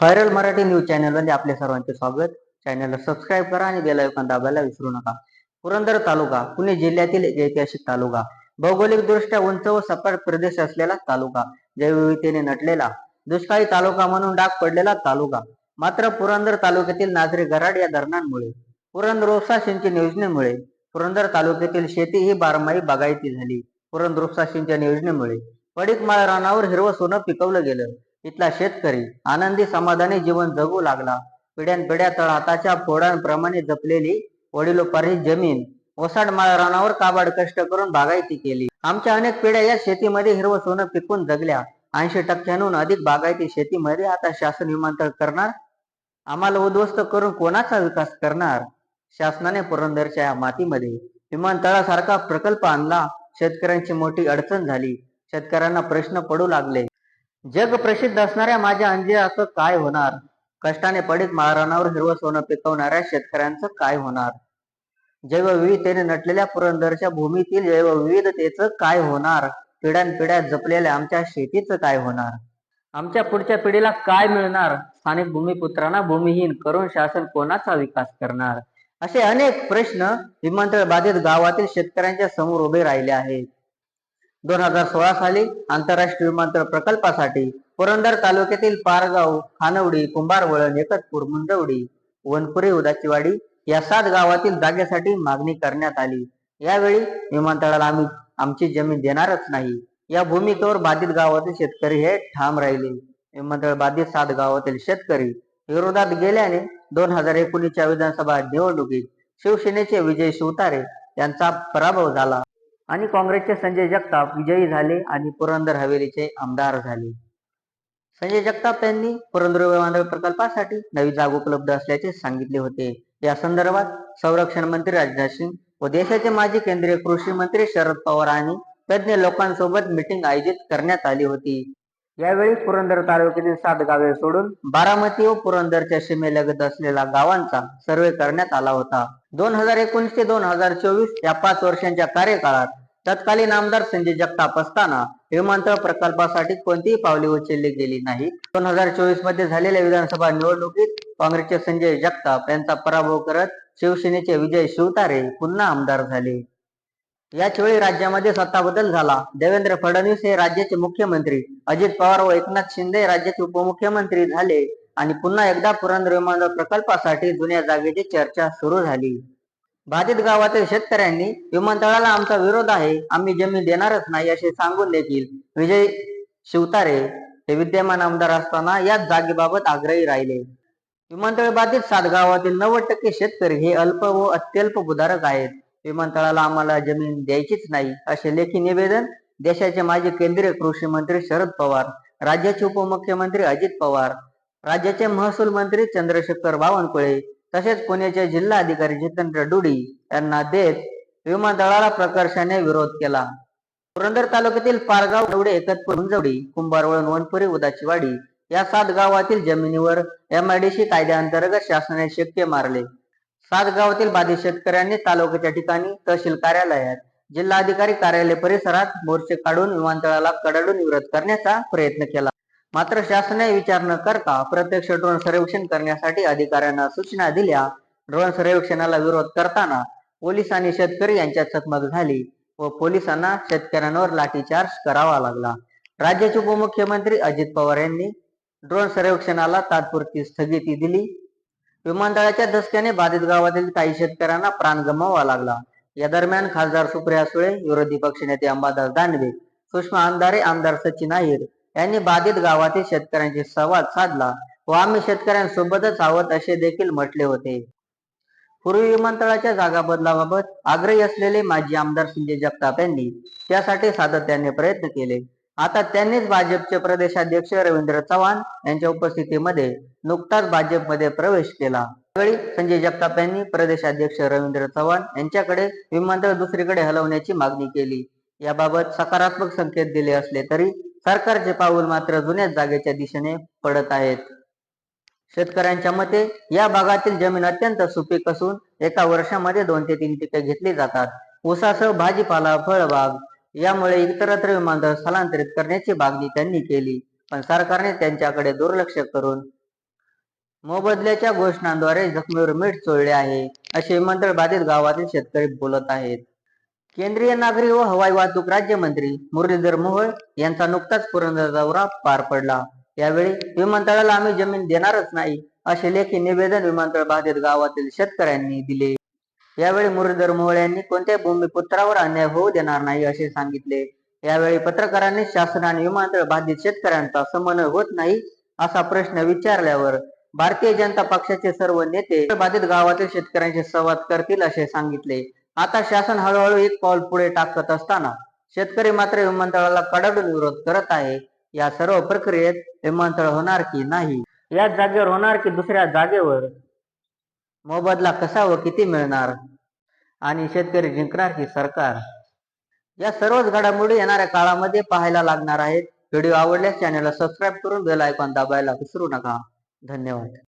Viral Marathi news चॅनलमध्ये आपले सर्वांचे स्वागत. चॅनलला सबस्क्राईब करा आणि बेल आयकॉन दाबायला विसरू नका. पुरंदर तालुका पुणे जिल्ह्यातील एक ऐतिहासिक तालुका. भौगोलिक दृष्ट्या उंच व सपाट प्रदेश असलेला तालुका जैवविविधतेने नटलेला दुष्काळी तालुका म्हणून डाग पडलेला तालुका. मात्र पुरंदर तालुक्यातील नाझरे गराड या धरणांमुळे पुरंदर उपसा सिंचन योजनेमुळे पुरंदर तालुक्यातील शेती ही बारमाही बागायती झाली. पुरंदर उपसा सिंचन योजनेमुळे पडीक माळ रानावर हिरवं सोनं पिकवलं गेलं. इथला शेतकरी आनंदी समाधानी जीवन जगू लागला. पिढ्यानपिढ्या तळहाताच्या फोडांप्रमाणे जपलेली वडिलोपारी जमीन ओसाड माळ रानावर काबाड कष्ट करून बागायती केली. आमच्या अनेक पिढ्या या शेतीमध्ये हिरवं सोनं पिकून जगल्या. ऐंशी टक्क्यांहून अधिक बागायती शेतीमध्ये आता शासन विमानतळ करणार? आम्हाला उद्ध्वस्त करून कोणाचा विकास करणार? शासनाने पुरंदरच्या या मातीमध्ये विमानतळासारखा प्रकल्प आणला. शेतकऱ्यांची मोठी अडचण झाली. शेतकऱ्यांना प्रश्न पडू लागले. जग प्रसिद्ध असणाऱ्या माझ्या अंजिराचं काय होणार? कष्टाने पडीत माळरानावर हिरवं सोनं पिकवणाऱ्या शेतकऱ्यांचं काय होणार? जैवविविधतेने नटलेल्या पुरंदरच्या भूमीतील जैवविविधतेचं काय होणार? पिढ्यानपिढ्या जपलेल्या आमच्या शेतीचं काय होणार? आमच्या पुढच्या पिढीला काय मिळणार? स्थानिक भूमिपुत्रांना भूमिहीन करून शासन कोणाचा विकास करणार? असे अनेक प्रश्न विमानतळ बाधित गावातील शेतकऱ्यांच्या समोर उभे राहिले आहेत. दोन हजार सोळा साली आंतरराष्ट्रीय विमानतळ प्रकल्पासाठी पुरंदर तालुक्यातील पारगाव खानवडी कुंभारवळण एकतपूर मुंजवडी वनपुरी उदाचीवाडी या सात गावातील जागेसाठी मागणी करण्यात आली. यावेळी विमानतळाला आम्ही आमची जमीन देणारच नाही. या भूमिकेवर बाधित गावातील शेतकरी हे ठाम राहिले. विमानतळ बाधित सात गावातील शेतकरी विरोधात गेल्याने दोन हजार एकोणीसच्या विधानसभा निवडणुकीत शिवसेनेचे विजय शिवतारे यांचा पराभव झाला. आणि काँग्रेसचे संजय जगताप विजयी झाले आणि पुरंदर हवेलीचे आमदार झाले. संजय जगताप यांनी पुरंदर विमानतळ प्रकल्पासाठी नवी जागा उपलब्ध असल्याचे सांगितले होते. या संदर्भात संरक्षण मंत्री राजनाथ सिंग व देशाचे माजी केंद्रीय कृषी मंत्री शरद पवार आणि तज्ज्ञ लोकांसोबत मिटिंग आयोजित करण्यात आली होती. यावेळी पुरंदर तालुक्यातील सात गावे सोडून बारामती व पुरंदरच्या सीमेलगत असलेल्या गावांचा सर्वे करण्यात आला होता. दोन हजार एकोणीस ते दोन हजार चोवीस या पाच वर्षांच्या कार्यकाळात तत्कालीन आमदार संजय जगताप असताना विमानतळ प्रकल्पासाठी कोणतीही पावले उचलली गेली नाही दोन हजार चोवीसमध्ये झालेल्या विधानसभा निवडणुकीत काँग्रेसचे संजय जगताप यांचा पराभव करत शिवसेनेचे विजय शिवतारे पुन्हा आमदार झाले. याच वेळी राज्यामध्ये सत्ता बदल झाला. देवेंद्र फडणवीस हे राज्याचे मुख्यमंत्री अजित पवार व एकनाथ शिंदे राज्याचे उपमुख्यमंत्री झाले. आणि पुन्हा एकदा पुरंदर विमानतळ प्रकल्पासाठी जुन्या जागेची चर्चा सुरू झाली. बाधित गावातील शेतकऱ्यांनी विमानतळाला आमचा विरोध आहे आम्ही जमीन देणारच नाही असे सांगून देखील विजय शिवतारे हे विद्यमान आमदार असताना याच जागेबाबत आग्रही राहिले. विमानतळ बाधित सात गावातील नव्वद टक्के शेतकरी हे अल्प व अत्यल्प बुधारक आहेत. विमानतळाला आम्हाला जमीन द्यायचीच नाही असे लेखी निवेदन देशाचे माजी केंद्रीय कृषी मंत्री शरद पवार राज्याचे उपमुख्यमंत्री अजित पवार राज्याचे महसूल मंत्री चंद्रशेखर बावनकुळे तसेच पुण्याचे जिल्हाधिकारी जितेंद्र डुडी यांना देत विमानतळाला प्रकर्षाने विरोध केला. पुरंदर तालुक्यातील पारगाव एवढे एकतपूर मुंजवडी कुंभारवळण वनपुरी उदाचीवाडी या सात गावातील जमिनीवर एमआयडीसी कायद्याअंतर्गत शासनाने शक्य मारले. सात गावातील बाधित शेतकऱ्यांनी तालुक्याच्या ठिकाणी तहसील कार्यालयात जिल्हाधिकारी कार्यालय परिसरात मोर्चे काढून विमानतळाला कडाडून विरोध करण्याचा प्रयत्न केला. मात्र शासनाने विचार न करता प्रत्यक्ष ड्रोन सर्वेक्षण करण्यासाठी अधिकाऱ्यांना सूचना दिल्या. ड्रोन सर्वेक्षणाला विरोध करताना पोलीस आणि शेतकरी यांच्यात चकमक झाली व पोलिसांना शेतकऱ्यांवर लाठीचार्ज करावा लागला. राज्याचे उपमुख्यमंत्री अजित पवार यांनी ड्रोन सर्वेक्षणाला तात्पुरती स्थगिती दिली. विमानतळाच्या धसक्याने बाधित गावातील काही शेतकऱ्यांना प्राण गमावा लागला. या दरम्यान खासदार सुप्रिया सुळे विरोधी पक्षनेते अंबादास दानवे सुषमा अंधारे आमदार सचिन अहिर यांनी बाधित गावातील शेतकऱ्यांशी संवाद साधला व आम्ही शेतकऱ्यांसोबतच आहोत असे देखील म्हटले होते. पूर्वी विमानतळाच्या जागा बदलाबाबत आग्रही असलेले माजी आमदार संजय जगताप यांनी त्यासाठी सातत्याने प्रयत्न केले. आता त्यांनीच भाजपचे प्रदेशाध्यक्ष रवींद्र चव्हाण यांच्या उपस्थितीमध्ये नुकताच भाजपमध्ये प्रवेश केला. त्यावेळी संजय जगताप यांनी प्रदेशाध्यक्ष रवींद्र चव्हाण यांच्याकडे विमानतळ दुसरीकडे हलवण्याची मागणी केली. याबाबत सकारात्मक संकेत दिले असले तरी सरकारचे पाऊल मात्र जुन्याच जागेच्या दिशेने पडत आहेत. शेतकऱ्यांच्या मते या भागातील जमीन अत्यंत सुपीक असून एका वर्षामध्ये दोन ते तीन पिके घेतली जातात. ऊसासह भाजीपाला फळबाग यामुळे इतरत्र विमानतळ स्थलांतरित करण्याची मागणी त्यांनी केली. पण सरकारने त्यांच्याकडे दुर्लक्ष करून मोबदल्याच्या घोषणांद्वारे जखमीवर मीठ चोळले आहे असे विमानतळ बाधित गावातील शेतकरी बोलत आहेत. केंद्रीय नागरी व हवाई वाहतूक राज्यमंत्री मुरलीधर मोहोळ यांचा नुकताच पुरंदर दौरा पार पडला. यावेळी विमानतळाला आम्ही जमीन देणारच नाही असे लेखी निवेदन विमानतळ बाधित गावातील शेतकऱ्यांनी दिले. यावेळी मुरलीधर मोहोळ यांनी कोणत्याही भूमिपुत्रावर अन्याय होऊ देणार नाही असे सांगितले. यावेळी पत्रकारांनी शासन आणि विमानतळ बाधित शेतकऱ्यांचा समन्वय होत नाही असा प्रश्न विचारल्यावर भारतीय जनता पक्षाचे सर्व नेते बाधित गावातील शेतकऱ्यांशी संवाद करतील असे सांगितले. आता शासन हळूहळू एक पाऊल पुढे टाकत असताना शेतकरी मात्र विमानतळाला कडाडून विरोध करत आहे. या सर्व प्रक्रियेत विमानतळ होणार की नाही? याच जागेवर होणार की दुसऱ्या जागेवर? मोबदला कसा व किती मिळणार? आणि शेतकरी जिंकणार की सरकार? या सर्वच घडामोडी येणाऱ्या काळामध्ये पाहायला लागणार आहेत. व्हिडिओ आवडल्यास चॅनलला सबस्क्राईब करून बेल आयकॉन दाबायला विसरू नका. धन्यवाद.